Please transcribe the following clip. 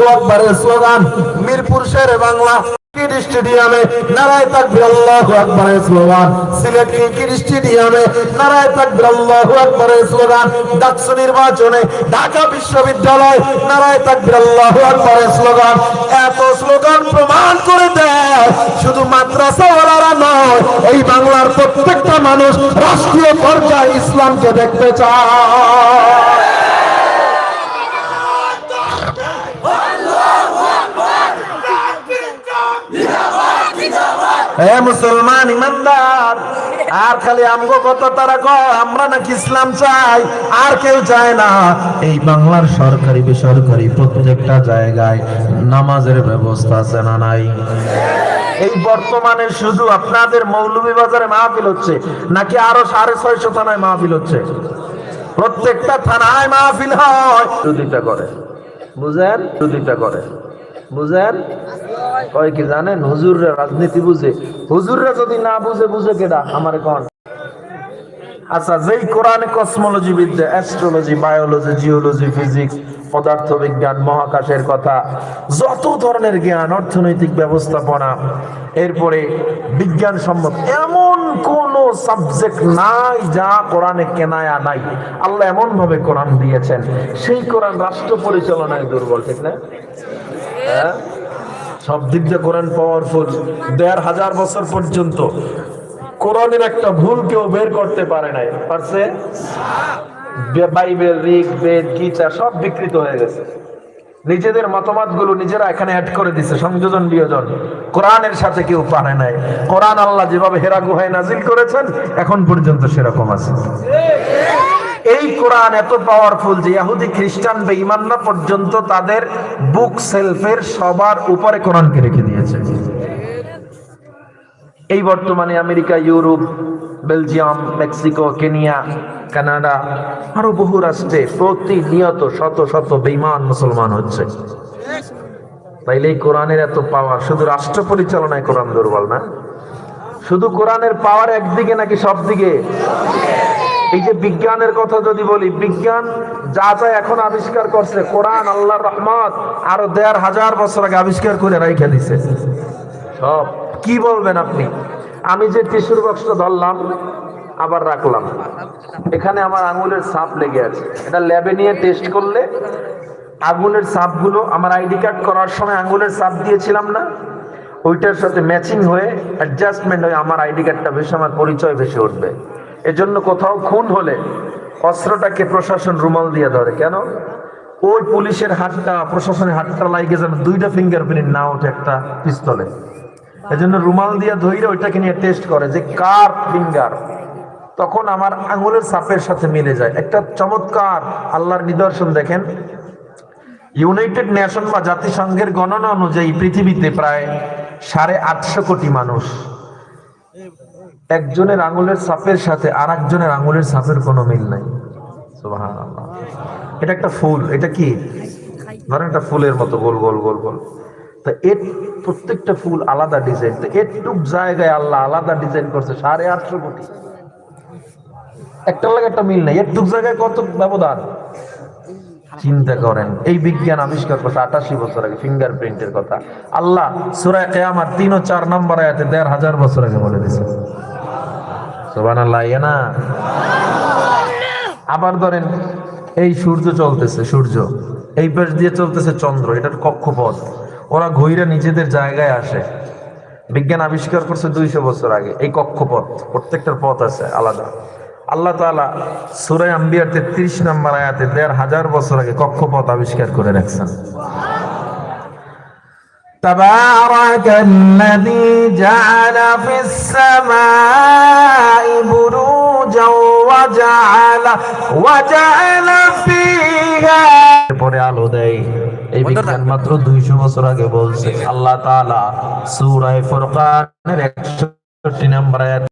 আল্লাহু আকবারের slogan, Mirpur Bangla cricket স্টেডিয়ামে নারায় তাকবির আল্লাহু আকবারের স্লোগান, সিলেট ক্রিকেট স্টেডিয়ামে নারায় তাকবির আল্লাহু আকবারের স্লোগান নির্বাচনে ঢাকা বিশ্ববিদ্যালয় নারায় তাকবির আল্লাহু আকবারের স্লোগান। এত স্লোগান প্রমাণ করে দেয়, শুধু মাদ্রাসাওয়ালারা নয়, এই বাংলার প্রত্যেকটা মানুষ রাষ্ট্রীয় পর্যায়ে ইসলামকে দেখতে চায়। হে মুসলমান ইমানদার, আর খালি আমগো কত তারা কয়, আমরা নাকি ইসলাম চাই, আর কেউ চায় না। এই বাংলার সরকারি বেসরকারি প্রত্যেকটা জায়গায় নামাজের ব্যবস্থা আছে না নাই? এই বর্তমানে শুধু আপনাদের মৌলভী বাজারে মাহফিল হচ্ছে, নাকি আরও সাড়ে ছয়শো থানায় মাহফিল হচ্ছে? প্রত্যেকটা থানায় মাহফিল হয়। করে। বুঝেন? করে। বুঝেন? কয় কি জানেন? হুজুররা রাজনীতি বুঝে। হুজুররা যদি না বুঝে বুঝে কেডা? আমার কোন? আচ্ছা যেই কোরআনে কসমোলজি বিদ্যা, অ্যাস্ট্রোলজি, বায়োলজি, জিওলজি, ফিজিক্স, পদার্থ বিজ্ঞান, মহাকাশের কথা, যত ধরনের জ্ঞান, অর্থনৈতিক ব্যবস্থাপনা, এরপরে বিজ্ঞান সম্মত এমন কোন সাবজেক্ট নাই যা কোরআনে কেনায়া নাই। আল্লাহ এমন ভাবে কোরআন দিয়েছেন। সেই কোরআন রাষ্ট্র পরিচালনায় দুর্বল, ঠিক না? হ্যাঁ? সব দিক দিয়ে কোরআন পাওয়ারফুল দেড় হাজার বছর পর্যন্ত কোরআনের একটা ভুল কেউ বের করতে পারে নাই। পারছে? বাইবেল ঋগ, বেদ, গীতা সব বিকৃত হয়ে গেছে। নিজেদের মতামতগুলো নিজেরা এখানে অ্যাড করে দিছে, সংযোজন বিয়োজন। কোরআনের সাথে কেউ পারে নাই। কোরআন আল্লাহ যেভাবে হেরা গুহায় নাজিল করেছেন, এখন পর্যন্ত সেরকম আছে। এই কোরআন এত পাওয়ারফুল যে ইহুদি খ্রিস্টান বেঈমানরা পর্যন্ত তাদের বুক সেলফের সবার উপরে কোরআনকে রেখে দিয়েছে। এই বর্তমানে America, Europe, Belgium, Mexico, Kenya, Canada আরও বহু রাষ্ট্রে প্রতিনিয়ত শত শত বেঈমান মুসলমান হচ্ছে। তাইলে এই কোরআনের এত পাওয়ার শুধু রাষ্ট্র পরিচালনায় কোরআন দুর্বল না, শুধু কোরআনের পাওয়ার একদিকে নাকি সব দিকে এই যে বিজ্ঞানের কথা যদি বলি, বিজ্ঞান যা যা এখন আবিষ্কার করছে, কোরআন, আল্লাহর রহমত, আরও দেড় হাজার বছর আগে আবিষ্কার করে রাইখে দিছে। সব। কি বলবেন আপনি? আমি যে টিস্যুর বক্সটা ধরলাম, আবার রাখলাম। এখানে আমার আঙুলের সাপ লেগে আছে। এটা ল্যাবে নিয়ে টেস্ট করলে আঙুলের সাপগুলো আমার আইডি কার্ড করার সময় আঙুলের সাপ দিয়েছিলাম না, ওইটার সাথে ম্যাচিং হয়ে অ্যাডজাস্টমেন্ট হয়ে আমার আইডি কার্ডটা বেশি আমার পরিচয় বেশি উঠবে। এজন্য কোথাও খুন হলে অস্ত্রটাকে প্রশাসন রুমাল দিয়ে ধরে। কেন? ওই পুলিশের হাতটা, প্রশাসনের হাতটা লাগে যেন দুইটা ফিঙ্গারপ্রিন্ট না ওঠে একটা পিস্তলে এজন্য রুমাল দিয়ে ধইরে ওইটাকে নিয়ে টেস্ট করে যে কার ফিঙ্গার তখন আমার আঙুলের সাপের সাথে মিলে যায়। একটা চমৎকার আল্লাহর নিদর্শন দেখেন। ইউনাইটেড নেশন বা জাতিসংঘের গণনা অনুযায়ী পৃথিবীতে প্রায় সাড়ে আটশো কোটি মানুষ। একজনের আঙুলের সাপের সাথে আর একজনের আঙুলের সাপের কোনো মিল নাই। এটা একটা ফুল, এটা কি? ধরেন একটা ফুলের মতো, গোল গোল গোল গোল। তা এর প্রত্যেকটা ফুল আলাদা ডিজাইন তো এটুক জায়গায় আল্লাহ আলাদা ডিজাইন করছে, সাড়ে আটশো কোটি। একটা লাগে একটা মিল নেই। এটুক জায়গায় কত ব্যবধান? চিন্তা করেন। এই বিজ্ঞান আবিষ্কার করছে আটাশি বছর আগে ফিঙ্গারপ্রিন্টের কথা। আল্লাহ সুরায় কেয়ামার তিন ও চার নম্বর আয়াতে দেড় হাজার বছর আগে বলে দিছে সোবান আল্লাহ ইয়ে না আবার ধরেন এই সূর্য চলতেছে সূর্য এই পাশ দিয়ে চলতেছে চন্দ্র এটার কক্ষপথ ওরা ঘুইরা নিজেদের জায়গায় আসে বিজ্ঞান আবিষ্কার করছে দুইশো বছর আগে এই কক্ষপথ প্রত্যেকটার পথ আছে আলাদা আল্লাহ তাআলা সুরায় আম্বিয়ার তেত্রিশ নম্বর আয়াতে দেড় হাজার বছর আগে কক্ষপথ আবিষ্কার করে রাখছেন تبارك الذي جعل في السماء পরে আলো দেয়। এই বিজ্ঞান মাত্র দুইশো বছর আগে বলছে আল্লাহ তালা সূরা ফুরকানের 61 নম্বর আয়াত